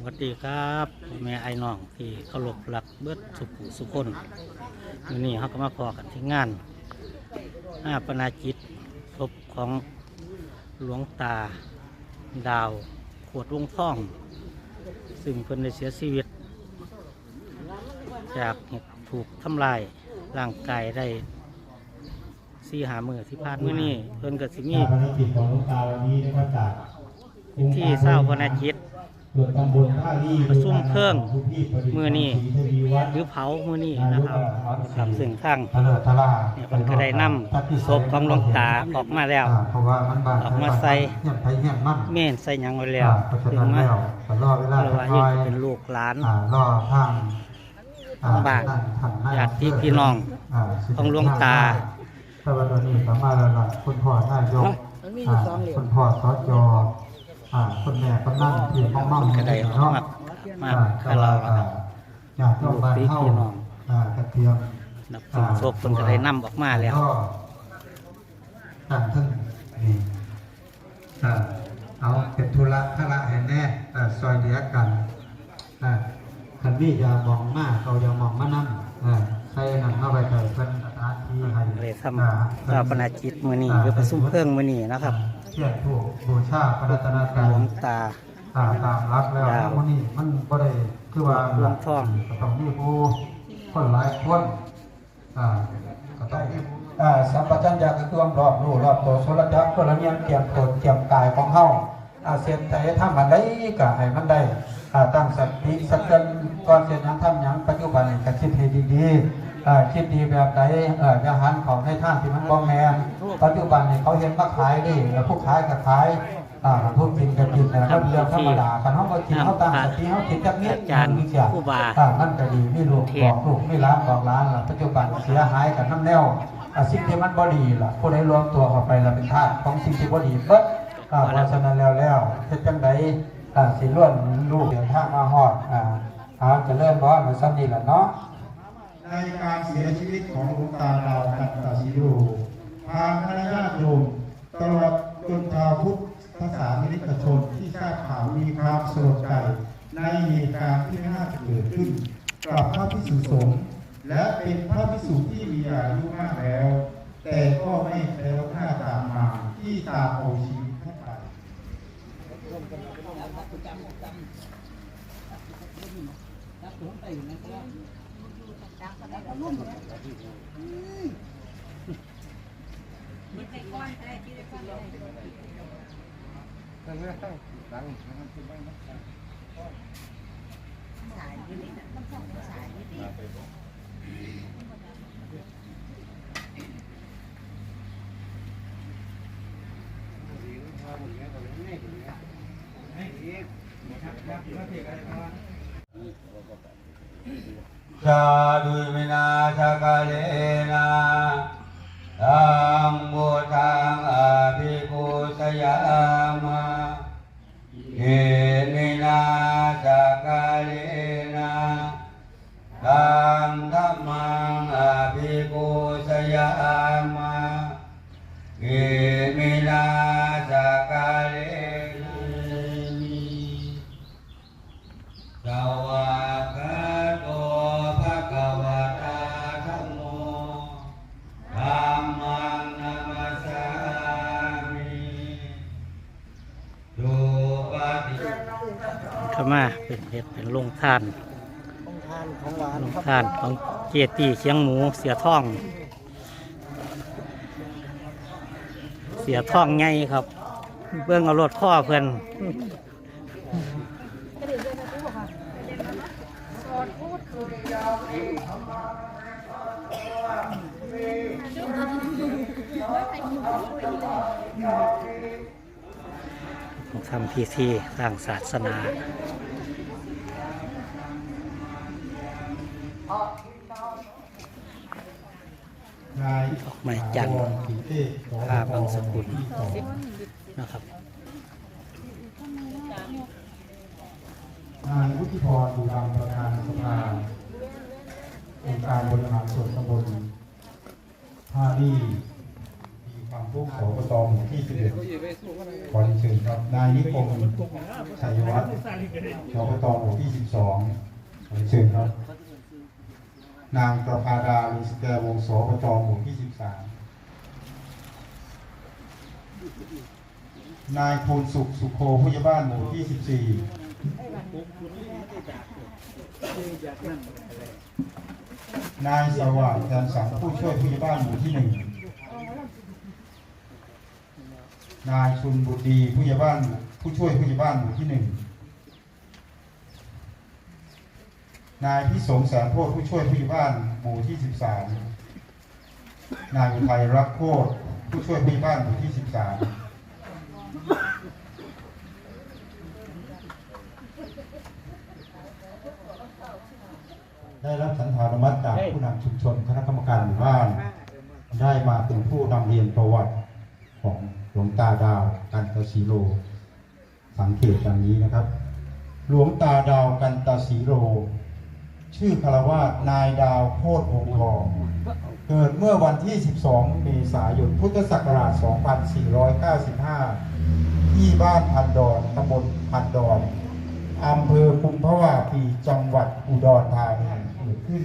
สวัสดีครับพ่อแม่ไอ้น้องที่เคารพรักเบิดสุขุสุคนวันนี้เขาก็มาพอกันที่งานอาปนาจิตศพของหลวงตาดาว ขวดวงท่อง ซึ่งเพิ่นได้เสียชีวิต จากเหตุถูกทำลายร่างกายได้สี่หามือที่ผ่านมือนี้เพิ่นก็สิมีชาปนกิจของหลวงตาวันนี้นะครับจากที่เศร้าพนาจิตส่วน ตำบลท่าลี่ประชุมเครื่องทุกที่ประดิษฐ์มื้อนี้ศรีทวีวัฒน์หรือเผามือนี้นะครับครับซึ่งทางทะเลทะลาเนี่ยมันก็ได้นำศพของหลวงตาออกมาแล้วอ่เพราะว่ามันบางออกมาใส่เฮี้ยนไปเฮี้ยนมันเม่นใส่หยังไว้แล้วอ่าเพราะฉะถึงนั้นมาแล้วก็รอเวลาเพราะว่าสักหเฮ็น่ดอยเป็นลูกหลานอ่ารอทางอ่บ้านท่านนยญาติพี่น้องาสิของหลวงตาถ้าวันนี้สามารถระดับคุณพ่อนายกมันมีอยู่สองเหลี่ยมคุณพ่อสจอ่า คุณแม่ก็นั่งที่ห้องมั่งก็ได้ออกมามาอ่คาราอ่าอยากต้องบ้านเฮาพี่น้องอ่ากระเทียมนับถึงศพเพิ่นก็ได้นำออกมาแล้วก็ตั้งทึ่งนี่อ่าเอาเป็นธุระธุระให้แน่อ่าซอยเหลือกันอ่าคันนี้อย่ามองมากเอาอย่ามองมานั่อ่าใส่นั่นเอาไปเถิดเป็นสถานที่ให้เลยทอ่าำชาปนาจิตมือนี้หรือประสุมเพลิ่งมือนี้นะครับเทียนถูกบูชาพระรัตนตรัหลวงยตา อ่าตามรักแล้วดาววันนี้มันบ่ได้คือว่าหลวงพ่อ ก็ต้องมีผู้คนหลายคนอ่าก็ต้องมีอ่าสัมปชัญญะก็คือความรอบรู้รอบตัวโสรจักรคนละเนียนเตรียมตนเตรียมกายของเฮาอ่าเสียนใจทำอันใดก็ให้มันได้อ่าตั้งสติสักเกินก่อนเสียนหยังทำหยังปัจจุบันนี่ก็คิดให้ดีๆอ่าคิดดีแบบใดเอ่ออย่าหันของให้ท่านที่มันบ่แม่น ปัจจุบันนี่เขาเห็นมาขายดิแล้วผู้ขายก็ขายอ่าผู้กินก็กินนะมันเรื่องธรรมดาคันเฮาบ่กินเฮาตั้งสติเฮาคิดจักนิดอาจารย์มันมีเสียครูบาอ่ามันก็ดีมีลูกเทบศอกลูกมีร้านบอกร้านล่ะปัจจุบันเสียหายกันน้ำแนวอ่าสิ่งที่มันบ่ดีล่ะผู้ใดรวมตัวเข้าไปล่ะเป็นทาสของสิ่งที่บ่ดีเบิดอ่าเพราะฉะนั้นแล้วแล้วเฮ็ดจังไดอ่าสิล้วนลูกเดินทางมาฮอดอ่าหาเจริญบ่มาซ้ํนี้ล่ะเนาะในการเสียชีวิตของหลวงตาดาวกันตาชิโย ทาคณะญาติโยมตลอดจนชาวพุทธศาสนิกชนที่ทราบข่าวมีความสลดใจในเหตุการณ์ที่ไม่น่าจะเกิดขึ้นกับพระพิสุสงฆ์และเป็นพระพิสุที่มีอายุมากแล้ว แต่ก็ไม่แล้วคลาตามมาที่ตามเอาชีวิตท่านไปชาดุยมินาชากาเลนะ มาเป็นเห็ดเป็นโรงทานของทานของหวานโรงครับทานของเจตีเชียงหมูเสียท่อง เสียท่องไงครับ เบื้องเอารถข้อเพื่อนทำพิธีทางศาสนา นาย ดอก ไม้จันทร์พาบางสกุลนะครับนายวุฒิพรดูดำประธานสภาองค์การบริหารส่วนตำบลท่าลี่มีความผู้สปตหมู่ที่สิบเอ็ดขอเชิญครับนายนิคมชัยวัฒน์สปตหมู่ที่สิบสองขอเชิญครับ นางประภาดาลีสแกวงศ์สปตหมู่ที่สิบสามนายภูลสุขสุโคผู้ใหญ่บ้านหมู่ที่สิบสี่นายสวัสดิ์จันสังผู้ช่วยผู้ใหญ่บ้านหมู่ที่หนึ่งนายชุนบุตรดีผู้ใหญ่บ้านผู้ช่วยผู้ใหญ่บ้านหมู่ที่หนึ่ง นายพิสงแสนโพธิผู้ช่วยผู้ใหญ่บ้านหมู่ที่สิบสามนายอุทัยรักโคตรผู้ช่วยผู้ใหญ่บ้านหมู่ที่สิบสามได้รับสันธานมัตจากผู้นำชุมชนคณะกรรมการหมู่บ้าน ได้มาเป็นผู้นำเรียนประวัติของหลวงตาดาวกันตสีโล สังเกตดังนี้นะครับ หลวงตาดาวกันตสีโล ชื่อคารวาสนายดาวโพธิ์องทองเกิดเมื่อวันที่ 12 เมษายน พุทธศักราช 2495 ที่บ้านพันดอนตำบลพันดอนอำเภอคุมพะวาปีจังหวัดอุดรธานีเกิดขึ้น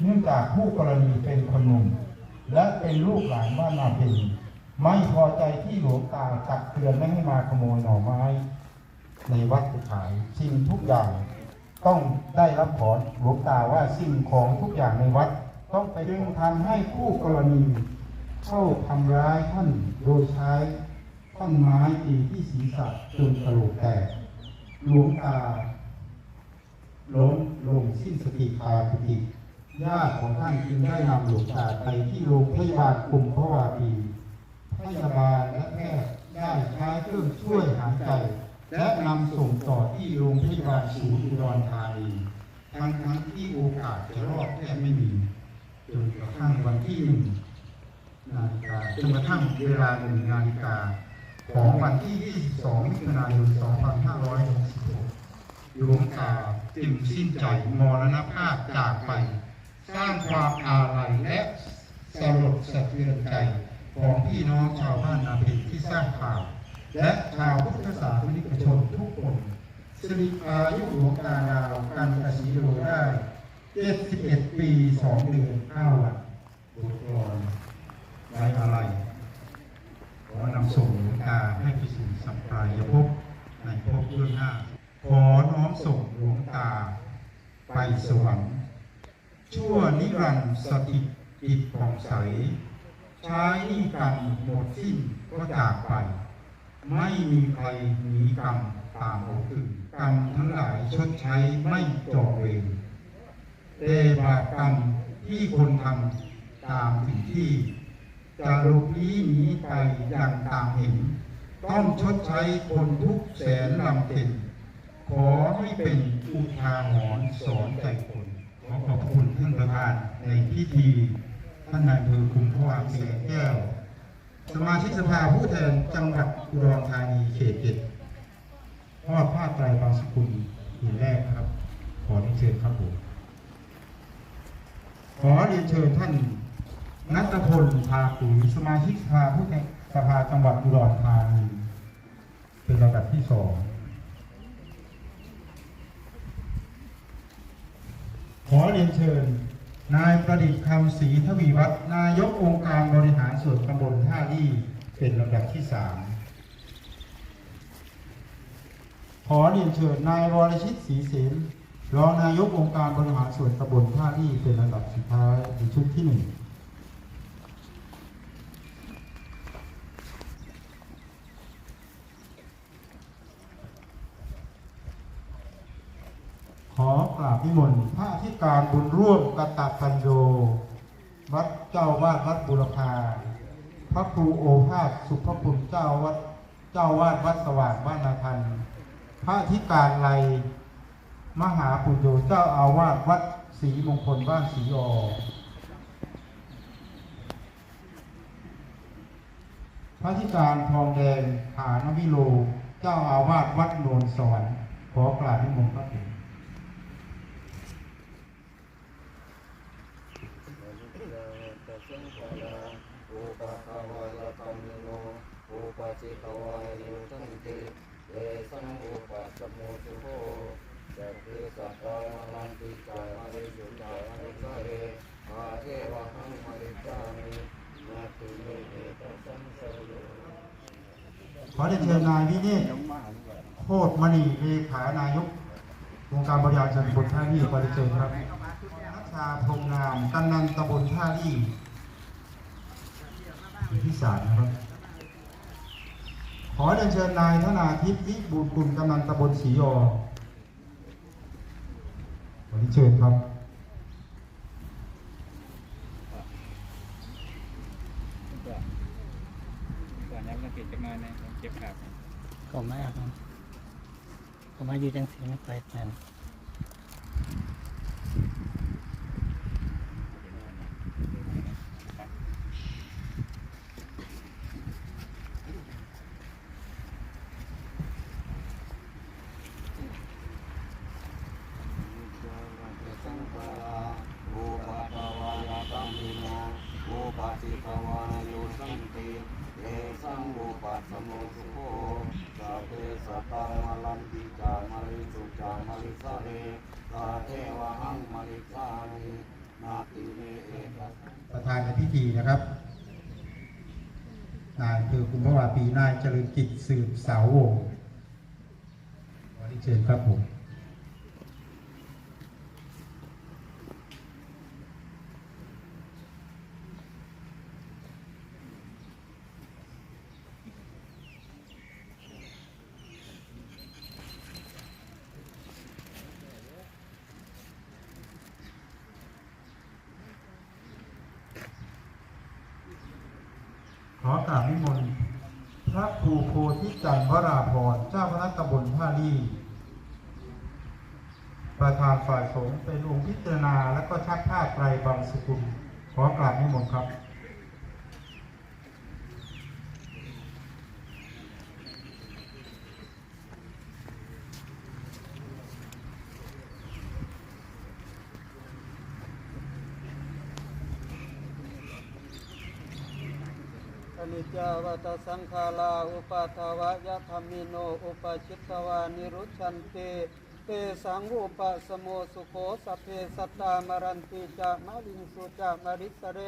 เนื่องจากผู้กรณีเป็นคนหนุ่มและเป็นลูกหลานบ้านนาเพงไม่พอใจที่หลวงตาตักเตือนไม่ให้มาขโมยหน่อไม้ ในวัดไปขายสิ่งทุกอย่าง ต้องได้รับขอหลวงตาว่าสิ่งของทุกอย่างในวัด ต้องไปดึงทำให้ผู้กรณีเข้าทำร้ายท่านโดยใช้ท่อนไม้ตีที่ศีรษะจนกระโหลกแตกหลวงตาล้มลงสิ้นสติคากุฏิญาติของท่านจึงได้นำหลวงตาไปที่โรงพยาบาลกรุงพระวาปีพยาบาลและแพทย์ได้ใช้เครื่องช่วยหายใจ และนำส่งต่อที่โรงพยาบาลศูนย์อุดรธานีทั้งทั้งที่โอกาสจะรอดแทบไม่มีจนกระทั่งวันที่หนึ่งนาฬิกาจนกระทั่งเวลาหนึ่งนาฬิกาของวันที่ 22 มิถุนายน 2566หลวงตาจึงสิ้นใจมรณภาพจากไป สร้างความอาลัยและสลดสะเทือนใจของพี่น้องชาวบ้านนาเพงที่ทราบข่าว และชาวพุทธศาสนิกชนทุกคนสิริอายุหลวงตาดาวกันกสีโลได้71ปี 2 เดือน9วันบทกลอนไว้อาลัยขอนำส่งหลวงตาให้ไปสู่สัมปรายภพในภพเบื้องหน้า ขอน้อมส่งหลวงตา ไปสวรรค์ชั่วนิรันดร์สถิตจิตผ่องใส ใช้นี่กรรมหมดสิ้นก็จากไป ไม่มีใครหนีกรรมตามเอาคืนกรรมทั้งหลายชดใช้ไม่จองเวรแต่บาปกรรมที่คนทำตามถึงที่จะหลบลี้หนีไปอย่างตามเห็น ต้องชดใช้คนทุกแสนลำเพ็ญขอให้เป็นอุทาหรณ์สอนใจคนขอขอบคุณท่านประธานในพิธีท่านนายอำเภอคุมพวาเสียแก้ว สมาชิกสภาผู้แทนจังหวัดอุดรธานีเขตเจ็ดทอดผ้าไตรบางสกุลผืนแรกครับ ขอเรียนเชิญครับผมขอเรียนเชิญท่านนัทพลพาปุ๋ยสมาชิกสภาผู้แทนสภาจังหวัดอุดรธานีเป็นระดับที่สองขอเรียนเชิญ นายประดิษฐ์คำศรีทวีวัฒน์นายกองค์การบริหารส่วนตำบลท่าลี่เป็นลำดับที่สามขอเรียนเชิญนายวรชิตศรีเสนรองนายกองค์การบริหารส่วนตำบลท่าลี่เป็นลำดับสุดท้ายในชุดที่หนึ่ง ขอ กราบนิมนต์พระอธิการบุญร่วมกตปัญโยวัดเจ้าวาดวัดบุรพาพระครูโอภาสสุภคุณเจ้าวัดเจ้าวาดวัดสว่างบ้านนาทันพระอธิการไลมหาปุญโยเจ้าอาวาสวัดศรีมงคลบ้านศรีออพระอธิการทองแดงผานวิโล เจ้าอาวาสวัดโนนสวรรค์ขอกราบนิมนต์พระเถร เอุปะคะวะยะธัมมิโน อุปะจิตวายุตันติเตสังอุปะสมมุสุโภสัพเพสัตตาลันติกามิสุจามาริสเรอาเทวะหังมริสามินาติเมเอตัสสังสโยขอได้เชิญนายวิเนศโคตรมณีเลขานายกองค์การบริหารส่วนตำบลท่าลี่ขอได้เชิญครับนักชาพงงามกำนันตำบลท่าลี่อยู่ที่ศาลนะครับ ขอได้เชิญนายธนาทิพย์วิบูลกุลกำนันตำบลศรียอวันนี้เชิญครับก็ไม่ครับผมมาอยู่จังสีไม่ไปแทน สังฆาราอุปะภวายะตัมมิโนอุปะจิตวายุสันติเอสังอุปะสมโมสุโภสัพเพสัตตามาลันติกามาริสุจามาริสะเรสาเทวะหังมาริสามินาติเมเอตัส ประธานในพิธีนะครับนายคือคุณพระวาปีนายเจริญกิจสืบเสาวงศ์ขอได้เชิญครับผม ข อกราบนิมนต์พระครูโพธิจันทร์วราพรเจ้าคณะตำบลท่าลี่ประธานฝ่ายสงฆ์เป็นองค์พิจารณาและก็ชักผ้าไตรบางสกุลขอกราบนิมนต์ครับ อนิ จาวัตสังขาราอุปาทวะยะธรรมิโนอุปชิตตวานิรุชันเตเตสังอุปสมโมสุโขสัพเพสัตตามรันติจามะลิงสุจามริสเร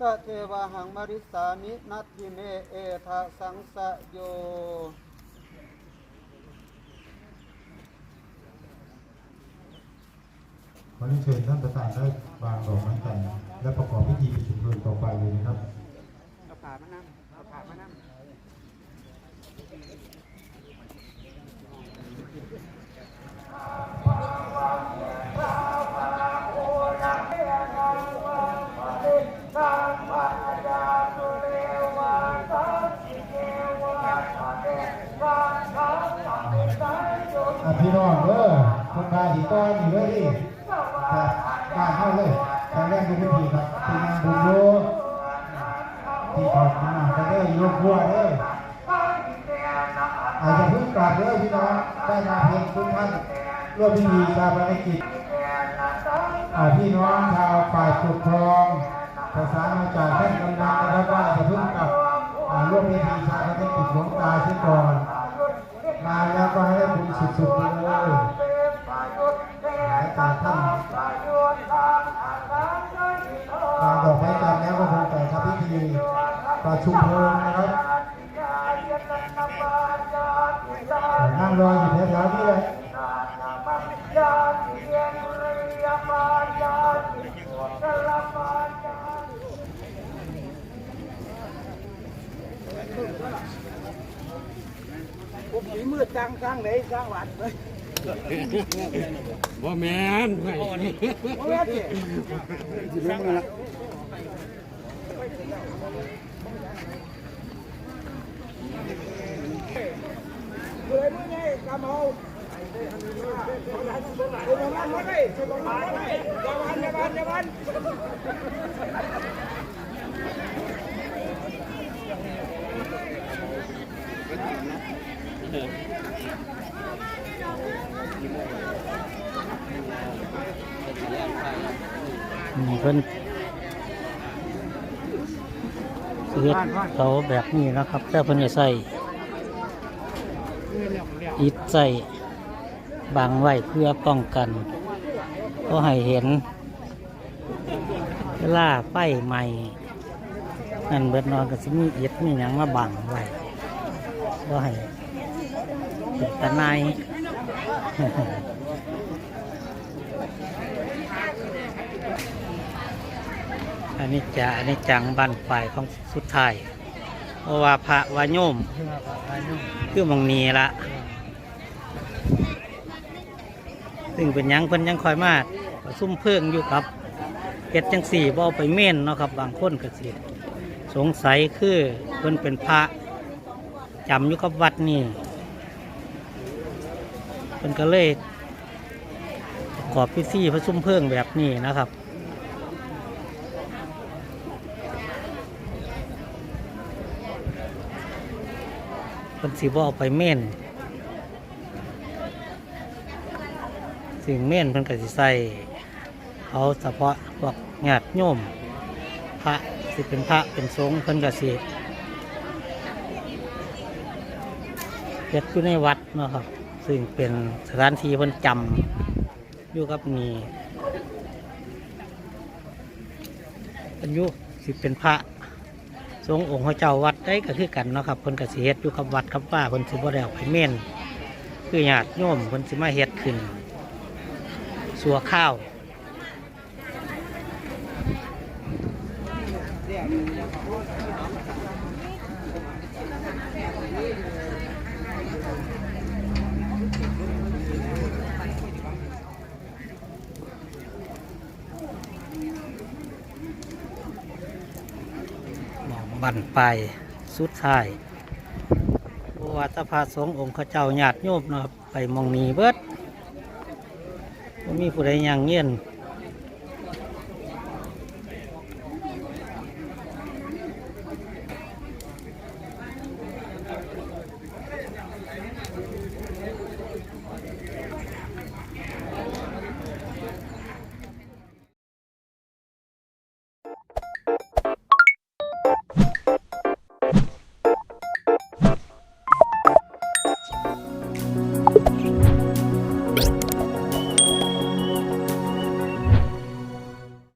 ตะเทวหังมริสามินัตถิเมเอทะสังสะโยขอเรียนเชิญท่านประธานได้วางดอกไม้จันทร์และประกอบพิธีปิดเพลิงต่อไปเลยนะครับเอาผ่ามานั่งเอาผ่ พี่น้องเด้อคนมาดีก้อนอยู่เลยดิแต่กล้าเข้าเลยแต่แรกดูพิธีครับที่นางบุญโยที่ขอบมาจะได้ยกบัวเด้อาจจะเพิ่งกลับเด้อพี่น้องได้มาเพียงทุกท่านร่วมพิธีชาปนกิจอาพี่น้องชาวฝ่ายปกครองประสานมาจากท่านกำนันนะครับว่าจะเพิ่งกลับร่วมพิธีชาปนกิจหลวงตาเสียก่อน มาแล้วก็ให้ได้บุญสุดๆไปเลยหายจาท่านวางดอกไม้จันทร์แล้วก็คงแต่ทำพิธีประชุมเพลิงนะครับนั่งรออยู่แถวๆนี้เลย ผมสีมืดจังสร้างไหนสร้างหวัดเลยว่าแมนโอ้ยเจ๊สร้างหวัดเฮ้ยมึงไงกำเอาคุณประมาณว่าไงคุณประมาณว่าไงอย่าวันอย่าวันอย่าวัน อืม เพิ่นเฮ็ดเขาแบบนี้นะครับ แต่เพิ่นจะใส่อิฐใส่บังไว้เพื่อป้องกัน ก็ให้เห็นเวลาไฟใหม่นั่นเบิดนอนก็สิมีอิฐมีหยังมาบังไว้ก็ให้ ตะนอันนี้จะอันนี้จังบันปลายของสุดท้ายเพราะว่าพระวาโยม คือมองนีละซึ่งเป็นยังเพิ่นยังคอยมาซุ่มเพิ่งอยู่กับเก็ดจังสี่บ่อไปเม่นเนาะครับ บางคนก็สิสงสัยคือเพิ่นเป็นพระจำอยู่กับวัดนี่ เพิ่นก็เลยประกอบพิธีพระซุ่มเพิ่งแบบนี้นะครับเพิ่นสิบเอาไปเม่นสิ่งเม่นเพิ่นก็สิใส่เอาเฉพาะพวกญาติโยมพระสิเป็นพระเป็นสงฆ์เพิ่นก็สิเฮ็ดอยู่ในวัดเนาะครับ ซึ่งเป็นสถานที่เพิ่นจำอยู่กับนี่เพิ่นยุสิเป็นพระทรงองค์พระเจ้าวัดได้ก็คือกันเนาะครับเพิ่นก็สิเฮ็ดอยู่กับวัดกับป่าเพิ่นสิบ่ได้เอกไปเม่นคือญาติโยมเพิ่นสิมาเฮ็ดขึ้น สัวข้าว บันไปลายสุดท้ายเพราะว่าถ้าพระสงฆ์องค์ข้าเจ้าญาติโยมเนาะครับไปมองนี้เบิดมีผู้ใดยังเงียน